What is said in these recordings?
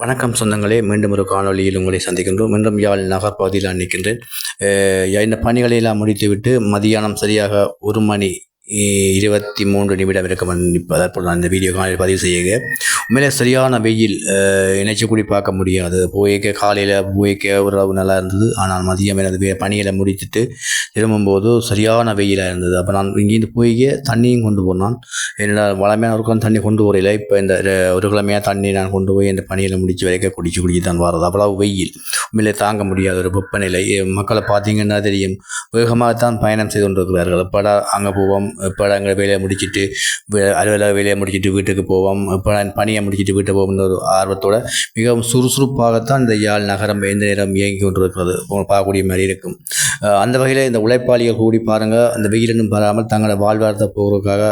வணக்கம் சொந்தங்களே மீண்டும் ஒரு காணொளியில் உங்களை சந்திக்கின்றோம். மீண்டும் யாழ் நகர் பகுதியில் நிற்கின்றேன். இந்த பணிகளை எல்லாம் முடித்துவிட்டு மதியானம் சரியாக ஒரு மணி இருபத்தி மூன்று நிமிடம் இருக்கும் இப்போ நான் இந்த வீடியோ காலையில் பதிவு செய்யுங்க உண்மையிலே சரியான வெயில் அஹ் இணைச்சு கூடி பார்க்க முடியாது. போய்க்க காலையில் போய்க்க உறவு நல்லா இருந்தது. ஆனால் மதியம் எனது வே- பணிகளை முடித்துட்டு திரும்பும்போது சரியான வெயிலாக இருந்தது. அப்போ நான் இங்கேருந்து போய்க்க தண்ணியும் கொண்டு போனான். என்னோட வளமையான ஒரு தண்ணி கொண்டு வரல இப்போ இந்த ஒரு கிழமையாக தண்ணி நான் கொண்டு போய் இந்த பணியில் முடிச்சு வரைக்கும் குடிச்சு குடிச்சு தான் வரது அவ்வளவு வெயில். உண்மையிலே தாங்க முடியாத ஒரு வெப்பநிலை. மக்களை பார்த்தீங்கன்னா தெரியும் வேகமாகத்தான் பயணம் செய்து கொண்டிருக்கிறார்கள். எப்படா அங்கே போவோம்? எப்படா வேலையை முடிச்சிட்டு அலுவலக வேலையை முடிச்சிட்டு வீட்டுக்கு போவோம். எப்படா பணியை முடிச்சிட்டு வீட்டுக்கு போவோம்னு ஒரு ஆர்வத்தோட மிகவும் சுறுசுறுப்பாகத்தான் இந்த யாழ் நகரம் எந்த நேரம் இயங்கி கொண்டிருக்கிறது. பார்க்கக்கூடிய மாதிரி இருக்கும். அந்த வகையில் இந்த உழைப்பாளிகள் கூடி பாருங்கள் அந்த வெயிலும் பாராமல் தங்களை வாழ்வாரத்தை போகிறதுக்காக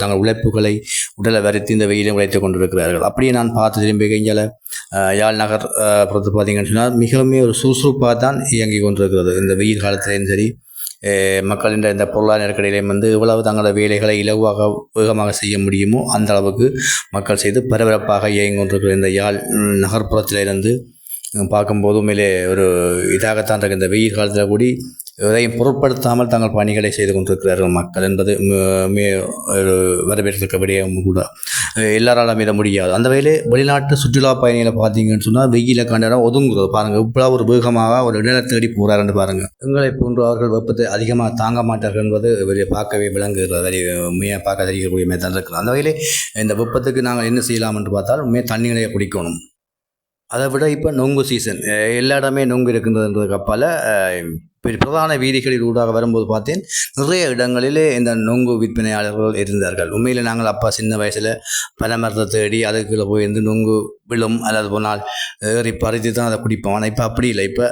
தங்கள் உழைப்புகளை உடலை வருத்தி இந்த வெயிலும் உழைத்து கொண்டிருக்கிறார்கள். அப்படியே நான் பார்த்து திரும்பி கைஞ்சால யாழ் நகர் அஹ், பார்த்தீங்கன்னு சொன்னால் மிகவும் ஒரு சுறுசுறுப்பாக தான் இயங்கி கொண்டிருக்கிறது. இந்த வெயில் காலத்திலையும் சரி மக்களின் இந்த பொருளாதார நெருக்கடியிலையும் வந்து எவ்வளவு தங்களோட வேலைகளை இலகுவாக வேகமாக செய்ய முடியுமோ அந்த அளவுக்கு மக்கள் செய்து பரபரப்பாக இயங்கி இந்த யாழ் நகர்ப்புறத்திலிருந்து பார்க்கும்போது உண்மையிலே ஒரு இதாகத்தான் இருக்குது இந்த வெயில் காலத்தில் கூடி எதையும் பொருட்படுத்தாமல் தங்கள் பணிகளை செய்து கொண்டிருக்கிறார்கள் மக்கள் என்பது ம- மே- கூட. எல்லாராலும் இதை முடியாது. அந்த வகையில் வெளிநாட்டு சுற்றுலா பயணிகளை பார்த்தீங்கன்னு சொன்னால் வெயில கண்டாடம் ஒதுங்குறது பாருங்கள் இவ்வளோ ஒரு வேகமாக ஒரு இடத்தை தேடி போகிறாருன்னு பாருங்கள் எங்களை போன்று அவர்கள் வெப்பத்தை அதிகமாக தாங்க மாட்டார்கள் என்பது வெளியே பார்க்கவே விளங்குகிறது. வெளி உண்மையாக பார்க்க தெரியக்கூடிய மாதிரி தான் இருக்குது அந்த வகையில் இந்த வெப்பத்துக்கு நாங்கள் என்ன செய்யலாம் என்று பார்த்தால் உண்மையாக தண்ணீரையை குடிக்கணும். அதை விட இப்போ நொங்கு சீசன் எல்லா இடமே நொங்கு இருக்குன்றதுக்கு அப்பால் பிரதான வீதிகளில் ஊடாக வரும்போது பார்த்தேன் நிறைய இடங்களிலே இந்த நொங்கு விற்பனையாளர்கள் இருந்தார்கள். உண்மையில் நாங்கள் அப்பா சின்ன வயசில் பனமரத்தை தேடி அதுக்குள்ளே போய் இருந்து நொங்கு விழும் அல்லது போனால் ஏறி பறித்து தான் அதை குடிப்போம். ஆனால் இப்போ அப்படி இல்லை. இப்போ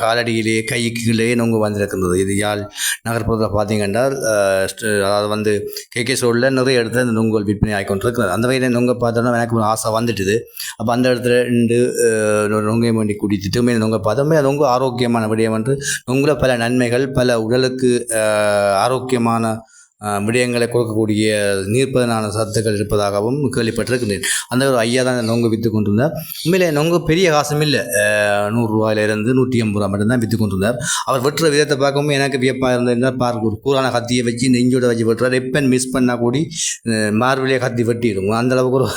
காலடியிலேயே கைக்குள்ளேயே நொங்கு வந்திருக்கின்றது. இது யாழ் நகர்ப்புறத்தில் பார்த்தீங்கன்னா அதாவது வந்து கேகே ரோடில் நிறைய இடத்துல இந்த நொங்கு விற்பனை ஆகி கொண்டிருக்கிறது. அந்த வகையில் நொங்கை பார்த்தோன்னா எனக்கு ஒரு ஆசை வந்துட்டுது. அப்போ அந்த இடத்துல ரெண்டு அஹ், நொங்கை வேண்டி குடித்துட்டு உண்மையில நொங்கை பார்த்தோமே. நொங்கு ஆரோக்கியமான விடயம் நொங்கு உள்ள பல நன்மைகள் பல உடலுக்கு ஆரோக்கியமான விடயங்களை கொடுக்கக்கூடிய நீர்ப்பதனான சத்துக்கள் இருப்பதாகவும் கேள்விப்பட்டிருக்கின்றேன். அந்த ஒரு ஐயா தான் நொங்கு விற்று கொண்டிருந்தார். உண்மையிலே நொங்கு பெரிய காசும் இல்லை. நூறுரூவாயிலிருந்து நூற்றி ஐம்பது ரூபா மட்டும்தான் விற்று கொண்டிருந்தார். அவர் வெட்டுற விதத்தை பார்க்கவும் எனக்கு வியப்பாக இருந்திருந்தால் பார்க்க ஒரு கூறான கத்தியை வச்சு நெஞ்சோட வச்சு வெட்டுறார். எப்பன் மிஸ் பண்ணால் கூடி மார்பிலே கத்தி வெட்டிடும். அந்த அளவுக்கு ஒரு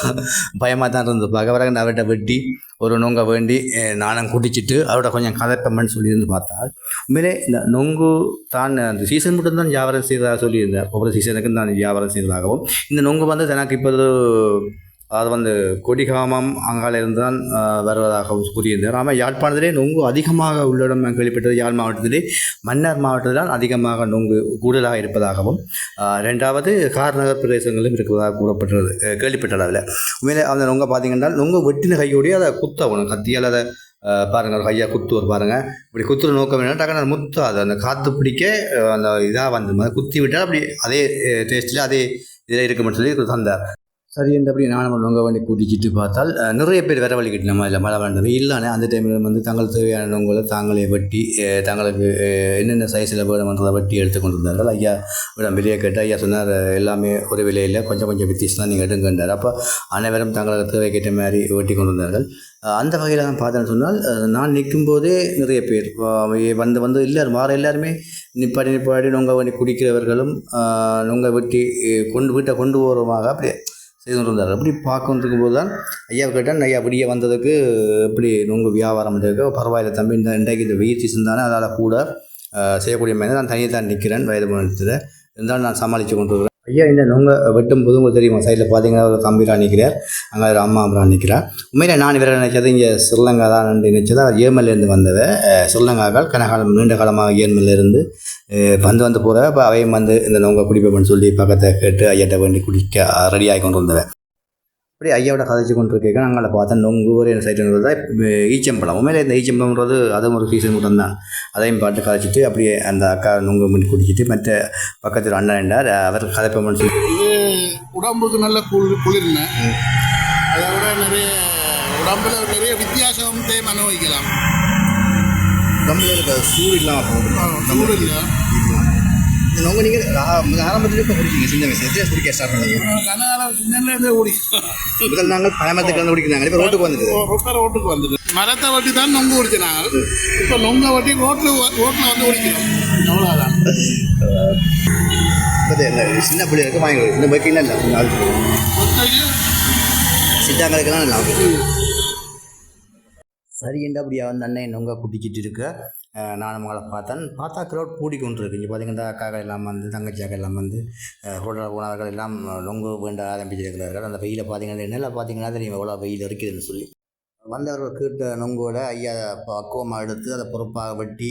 பயமாக தான் இருந்தது. பார்க்க வர அவர்கிட்ட வெட்டி ஒரு நொங்க வேண்டி நானும் குடிச்சிட்டு அவரோட கொஞ்சம் கதைப்பம்மன்னு சொல்லியிருந்து பார்த்தால் உண்மையிலே இந்த நொங்கு தான் அந்த சீசன் மட்டும் தான் வியாபாரம் செய்ததாக சொல்லியிருந்தார். ஒவ்வொரு சீசனுக்கும் தான் வியாபாரம் செய்ததாகவும் இந்த நொங்கு வந்து எனக்கு இப்போது அது வந்து கொடிகாமம் அங்காலிருந்து தான் வருவதாகவும் கூறியிருந்தார் ஆனால் யாழ்ப்பாணத்திலே நொங்கு அதிகமாக உள்ளிடம் கேள்விப்பட்டது யாழ் மாவட்டத்திலே மன்னார் மாவட்டத்தில் தான் அதிகமாக நொங்கு கூடுதலாக இருப்பதாகவும் ரெண்டாவது கார்நகர் பிரதேசங்களிலும் இருப்பதாக கூறப்பட்டது கேள்விப்பட்டது அதில். உண்மையிலே அந்த நொங்கை பார்த்தீங்கன்னா நொங்கு வெட்டின கையோடய அதை குத்தவணும் கத்தியால் அதை பாருங்கள் ஒரு கையாக குத்துவர் பாருங்கள் இப்படி குத்துற நோக்கம் வேணும் டக்குனு முத்தாது. அந்த காற்று பிடிக்க அந்த இதாக வந்து குத்தி விட்டால் அப்படி அதே டேஸ்ட்டில் அதே இதில் இருக்குமென்னு சொல்லி தந்தார். சரி என்றபடி நானும் நொங்க வண்டி கூட்டிக்கிட்டு பார்த்தால் நிறைய பேர் வரவழிக்கிட்டு நம்ம இல்லை மழை வேண்டது இல்லைனா அந்த டைமில் வந்து தங்கள் தேவையான நொங்களை தாங்களே வெட்டி தங்களுக்கு என்னென்ன சைஸில் வேணுமன்றதை வெட்டி எடுத்து கொண்டு வந்தார்கள் ஐயா விடம் வெளியே கேட்டு ஐயா சொன்னார் எல்லாமே ஒரு விலையில் கொஞ்சம் கொஞ்சம் வித்தியாசம் தான் நீங்கள் எடுங்கன்றார். அப்போ அனைவரும் தங்களுக்கு தேவைக்கேற்ற மாதிரி வெட்டி கொண்டு வந்தார்கள் அந்த வகையில் நான் பார்த்தேன்னு சொன்னால் நான் நிற்கும் போதே நிறைய பேர் வந்து வந்து எல்லாரும் வார எல்லாருமே நிப்பாடி நிப்பாடி நொங்க வண்டி குடிக்கிறவர்களும் அஹ், நொங்க வெட்டி கொண்டு வீட்டை கொண்டு போகிறவங்க அப்படியே செய்து கொண்டு அப்படி பார்க்க போது தான் ஐயா கேட்டேன் ஐயா அப்படியே வந்ததுக்கு எப்படி நொங்கு வியாபாரம் இருக்கோ. பரவாயில்ல தம்பி இந்த இன்றைக்கு இந்த வெயிற்சி சீசன் தானே அதால் கூட செய்யக்கூடிய மாதிரி நான் தனியாக தான் நிற்கிறேன் வயது மனத்தில் இருந்தாலும் நான் சமாளித்து கொண்டு வருவேன். ஐயா இந்த நொங்க வெட்டும் போது உங்களுக்கு தெரியுமா? சைடில் பார்த்தீங்கன்னா ஒரு தம்பிரா நிற்கிறார் அங்கே ஒரு அம்மா அப்புறம் நிற்கிறார் உண்மையில நான் இவரை நினைச்சது இங்கே ஸ்ரீலங்கா தான் நினைச்சது. அவர் ஏமல்லேருந்து வந்தவ அஹ், ஸ்ரீலங்காக்கள் கனகாலம் நீண்ட காலமாக ஏமல்லேருந்து வந்து வந்து போகிற அப்போ அவையும் வந்து இந்த நொங்க குடிப்பேன்னு சொல்லி பக்கத்தை கேட்டு ஐயாட்ட வேண்டி குடிக்க ரெடி ஆகி கொண்டு வந்தவன் அப்படி ஐயாவோட கதைச்சு கொண்டு இருக்க நாங்கள் பார்த்தா நொங்கு ஒரு சைட்டு தான் ஈச்சம்பழம். உண்மையிலே இந்த ஈச்சம்பழம்ன்றது அதுவும் ஒரு சீசன் மட்டும் தான். அதையும் பாட்டு கதைச்சிட்டு அப்படியே அந்த அக்கா நொங்கு பண்ணி குடிச்சிட்டு மற்ற பக்கத்தில் அண்ணன் என்றார். அவர் கதைப்பம்மன் சொல்லி. உடம்புக்கு நல்ல குளிர் குளிர்ன அதை விட நிறைய உடம்புல நிறைய வித்தியாசத்தை அனுபவிக்கலாம் சூடு இல்லாமல் சூடு இல்லை. நொங்கு நீங்கள் ஆரம்பத்தில் இப்போ குடிக்கீங்க சின்ன வயசு குடிக்க ஸ்டார்ட் பண்ணீங்க? கனகாலம் சின்னலேருந்தே முதல் நாங்கள் பழமரத்துக்கு வந்து குடிக்கிறாங்க. இப்போ ரோட்டுக்கு வந்துட்டு ரோட்டுக்கு வந்துட்டு மரத்தை வட்டி தான் நொங்கு குடிச்சு நாங்கள் இப்போ நொங்க வட்டி ரோட்டில் ரோட்டில் வந்து குடிக்கிறோம். அவ்வளோதான் சின்ன பிள்ளைகளுக்கு வாங்கி. இந்த பைக்கு இல்லை சித்தாங்களுக்கெல்லாம் நல்லா சரி என்று அப்படியே வந்து அண்ணன் நொங்க குட்டிக்கிட்டு இருக்க? நானும் அவங்கள பார்த்தேன். பார்த்தா க்ரௌட் கூடி கொண்டு இருக்கு இங்கே பார்த்தீங்கன்னா அக்காக்கள் எல்லாம் வந்து தங்கச்சியாக்கள் எல்லாம் வந்து ஹோட்டல் போனவர்கள் எல்லாம் நொங்கு வேண்ட ஆரம்பிச்சிருக்கிறார்கள் அந்த வெயிலை பார்த்தீங்கன்னா என்னெல்லாம் பார்த்தீங்கன்னா தெரியும்? எவ்வளோ வெயில் இருக்குதுன்னு சொல்லி. வந்தவர்கள் கேட்ட நொங்கோட ஐயா பக்குவமாக எடுத்து அதை பொறுப்பாக வெட்டி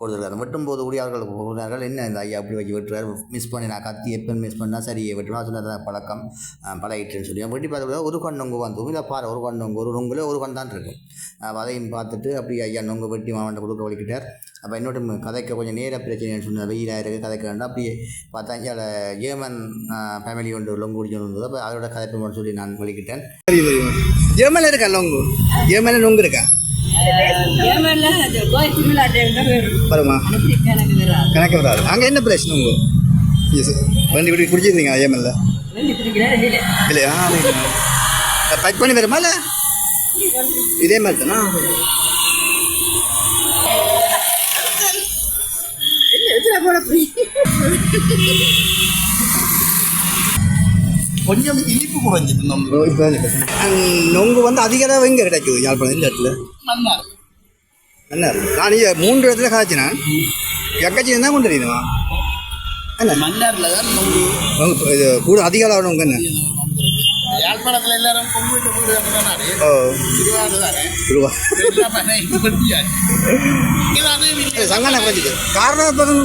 கொடுத்துருக்காரு. வெட்டும்போது உரியார்கள் அவர்கள் கூறினார்கள் என்ன இந்த ஐயா அப்படி வச்சு வெட்டுறாரு? மிஸ் பண்ணி நான் கத்தி எப்போ மிஸ் பண்ணால் சரி வெட்டுவேன் சொன்னது பழக்கம். பழகிட்டுன்னு சொல்லி. வெட்டி பார்த்து ஒரு கண் நொங்கு வந்து இல்லை பாரு ஒரு கண் நொங்கு ஒரு நொங்குல ஒரு கண் தான் இருக்கும் அதையும் பார்த்துட்டு அப்படி ஐயா நொங்கு வெட்டி மாவட்டம் கொடுக்க வலிக்கிட்டார். அப்போ இன்னொரு கதைக்க கொஞ்சம் நேர பிரச்சனைன்னு சொன்னார் வெயிலாக இருக்குது கதைக்க வேண்டாம். அப்படியே பார்த்தா இங்கே ஏமன் ஃபேமிலி ஒன்று லொங்கு குடிச்சு அப்போ அதோட கதைப்பு சொல்லி நான் வலிக்கிட்டேன். ஏமேல இருக்கா நொங்கு ஏமேல நொங்கு இருக்கா வரும் கணக்கு வராது அங்கே என்ன பிரைஸ் நொங்கு வண்டி குடி குடிச்சிருந்தீங்க ரெண்டு இல்லை இல்லையா பேக் பண்ணி வருமா இல்லை இதே மாதிரி தானா போட கொஞ்சம் இனிப்பு குறைஞ்சிட்டு நொங்கு இப்போ நொங்கு வந்து அதிக அளவு எங்கே கிடைக்குது யாழ்ப்பாணம் இந்த இடத்துல. மண்ணா என்ன இருக்கு. நான் இங்க மூன்று இடத்துல காய்ச்சினா எக்கச்சி தான் கொண்டு வரீங்களா என்ன? மன்னாரில் தான் நொங்கு. நொங்கு இது கூட அதிக அளவு நொங்கு என்ன? யாழ்ப்பாணத்தில் எல்லாரும் பொங்கல் வீடு தானே? ஓ. திருவாரூர் சங்கான குறைஞ்சிது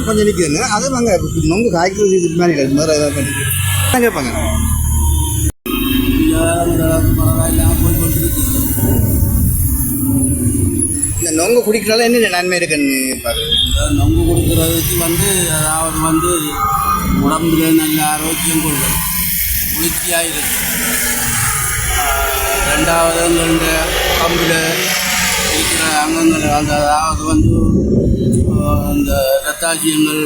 கொஞ்சம் நிற்குதுன்னு அது அங்கே நொங்கு காய்க்கிறது இது மாதிரி இல்லை வேறு ஏதாவது இந்த நொங்கு குடிக்கிறதால என்ன நன்மை இருக்குன்னு பாரு. நொங்கு கொடுக்கறதுக்கு வந்து அதாவது வந்து உடம்புல நல்ல ஆரோக்கியம் கொள்ளும். குளிர்ச்சியாக இருக்கும் ரெண்டாவது இந்த பம்பில் இருக்கிற அங்கங்கள் அந்த அதாவது வந்து அந்த ரத்தாசியங்கள்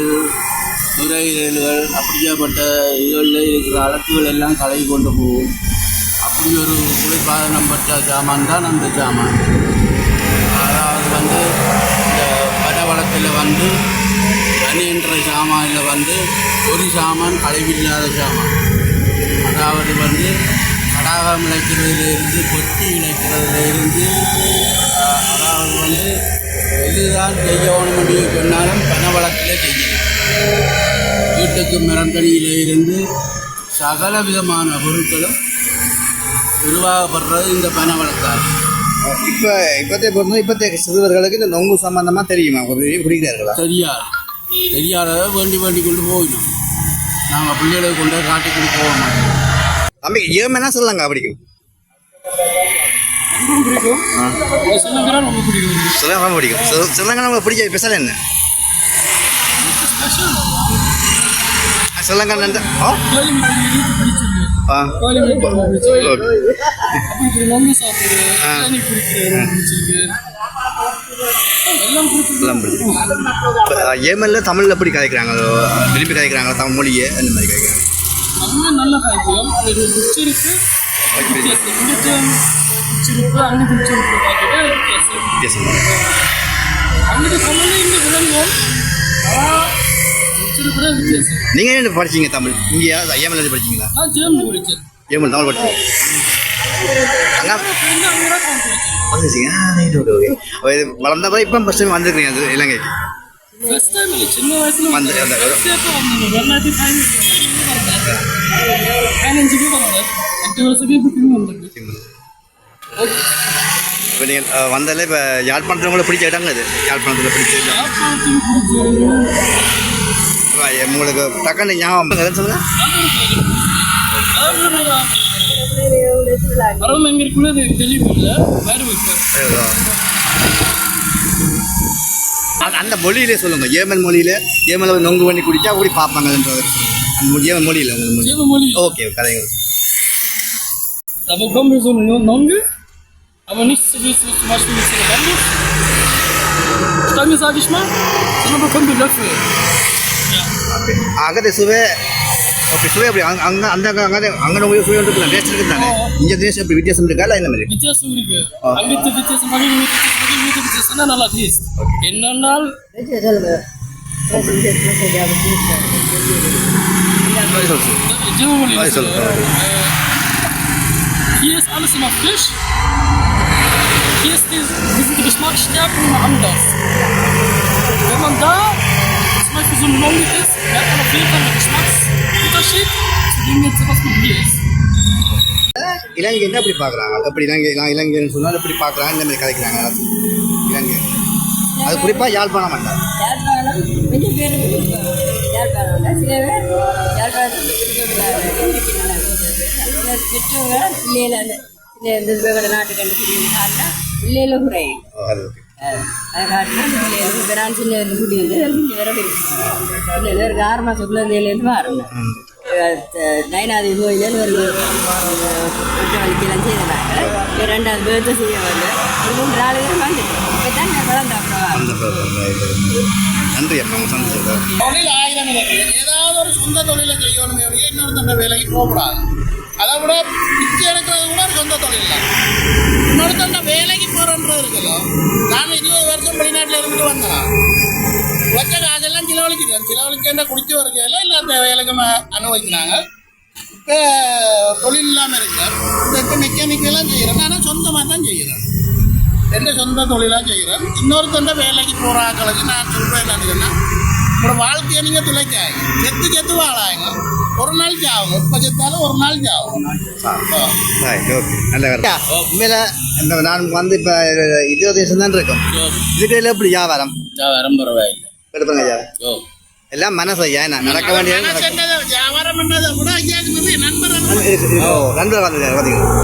நுரையீரல்கள் அப்படியாப்பட்ட இதுகளில் இருக்கிற அழுக்குகள் எல்லாம் கலகி கொண்டு போகும். இது ஒரு குளிர்பாதனம் பெற்ற சாமான் தான் அந்த சாமான் அதாவது வந்து இந்த பனவளத்தில் வந்து பனி சாமானில் வந்து ஒரு சாமான் கழிவில்லாத சாமான் அதாவது வந்து கடாகம் இழைக்கிறதுலேருந்து கொத்தி இழைக்கிறதுலேருந்து அதாவது வந்து எதுதான் செய்யணும் முடிவு சொன்னாலும் பனவளத்தில் செய்யணும் வீட்டுக்கு மிரண்டடியில் இருந்து சகல விதமான பொருட்களும் உருவாகப்படுறது இந்த பனவளத்தால் இப்போ இப்போத்தைய பொறுத்த இப்போத்தைய சிறுவர்களுக்கு இந்த நொங்கு சம்பந்தமாக தெரியுமா? குடிக்கிறார்களா தெரியாது. தெரியாததை வேண்டி வேண்டி கொண்டு போயிடும் நாங்கள் பிள்ளைகளுக்கு கொண்டு காட்டி கொண்டு போக மாட்டோம். தம்பி ஏமனா சொல்லலாங்க அப்படிக்கும் சிலங்க பிடிக்கும் சில- சிலங்க நம்மளுக்கு பிடிச்ச ஸ்பெஷல் என்ன? சிலங்க ஏமல்ல தமிழில் எப்படி கதைக்கிறாங்க? விரும்பி கதைக்கிறாங்க? தமிழ் மொழியை அந்த மாதிரி கதைக்கிறாங்க. நல்ல அது அங்கே வித்தியாசம் அங்கிட்ட தமிழ் இங்கே விளங்கும். ஆனால் நீங்கள் என்ன படிச்சீங்க தமிழ்? இங்கே ஏமல் படிச்சீங்களா? ஏமல் தமிழ் படிச்சீங்க. வளர்ந்த பிறகு இப்போ ஃபஸ்ட் டைம் வந்துருக்கீங்க அது இலங்கைக்கு ஃபர்ஸ்ட் ஃபர்ஸ்ட் இப்போ நீங்கள் வந்தாலே இப்போ யாழ்ப்பாணத்தில் உங்களுக்கு பிடிச்ச இடங்க இது யாழ்ப்பாணத்தில் பிடிச்ச உங்களுக்கு டக்குன்னு ஞாபகம் சொல்லுங்க. அந்த- மொழியிலே சொல்லுங்க ஏமன் மொழியில ஏமல நொங்கு பண்ணி குடிச்சா அப்படி பார்ப்பாங்கன்றது ஏமன் மொழியில் அந்த மொழி ஓகே கதைங்க eine Nonge, aber nicht so wie es zum Beispiel mit Bambusstange, sage ich mal, sondern bekommen wir Löffel. Ja. அகத்தை சுவை ஓகே சுவை அப்படி அங்கே அங்கே அந்த அங்கே அங்கே உங்களுக்கு சுவை இருக்குல்ல டேஸ்ட் இருக்குது தானே இங்கே டேஸ்ட் எப்படி வித்தியாசம் இருக்கா இல்லை இந்த மாதிரி வித்தியாசம் இருக்கு அங்கிட்டு வித்தியாசம் வகை வித்தியாசம் வகை வீட்டு வித்தியாசம் தான் நல்லா டேஸ்ட் என்னன்னால் சொல்லுங்க ஜீவமொழி அது சொல்லுங்க. Hier ist alles immer frisch. Hier ist die, hier sind die Geschmacksstärken immer anders. Wenn man da zum Beispiel so ein Lolli isst, merkt man auf jeden Fall den Geschmacksunterschied zu dem jetzt was man hier isst. இலங்கை என்ன எப்படி பார்க்குறாங்க? எப்படி இலங்கை நான் இலங்கைன்னு சொன்னால் எப்படி பார்க்குறாங்க? இந்த மாதிரி கதைக்கிறாங்க இலங்கை. அது குறிப்பாக யாழ்ப்பாணம் அல்ல யாழ்ப்பாணம் கொஞ்சம் பேர் யாழ்ப்பாணம் சில பேர் யாழ்ப்பாணத்தில் விருப்பப்படாத பெற்றவங்க சில இந்த வேலை நாட்டு கண்டு காட்டினா பிள்ளைகள குறையும் நான் சின்ன குடி வந்து வேற இருக்கு பிள்ளைகள் ஆறு மாதம் குழந்தையிலேருந்து நயனாதி கோயிலில் ஒரு செய்தாங்க ரெண்டாவது பேர்த்து செய்ய வந்து ஒரு நாலு வந்துட்டு இப்போ தான் நான் வளர்ந்த நன்றி அப்பா உங்க தொழில் ஆயிரம் ஏதாவது ஒரு சொந்த தொழிலை செய்யணுமே இன்னொரு தண்டை வேலைக்கு போகக்கூடாது. அதை விட பிச்சை எடுக்கிறது கூட சொந்த தொழில் தான் இன்னொரு வேலைக்கு போகிறன்றது இருக்குல்ல. நான் இருபது வருஷம் வெளிநாட்டில் இருந்துட்டு வந்தேன் வச்ச காசெல்லாம் செலவழிக்கிறேன் செலவழிச்சேன் குடிச்சு வருகையில் இல்லை அந்த வேலைக்கு அனுபவிக்கிறாங்க. இப்போ தொழில் இல்லாமல் இருக்கேன் இப்போ மெக்கானிக்கெல்லாம் செய்கிறேன் ஆனால் சொந்தமாக தான் செய்கிறேன் எந்த சொந்த தொழிலாக செய்கிறேன் இன்னொருத்தண்ட வேலைக்கு போகிற ஆக்களுக்கு நான் சொல்கிறேன் என்னன்னு சொன்னால் உங்களோட வாழ்க்கையை நீங்கள் துளைக்காங்க செத்து செத்து வாழாங்க ஒரு நாள் சாவுங்க இப்போ செத்தாலும் ஒரு நாள் சாவும் உண்மையில் இந்த நான் வந்து இப்போ இருபது வருஷம் தான் இருக்கும் இதுக்கு எப்படி வியாபாரம் வியாபாரம் பரவாயில்லை எடுப்பாங்க எல்லாம் மனசு ஐயா என்ன நடக்க. ஓ நண்பர் வந்து பார்த்தீங்களா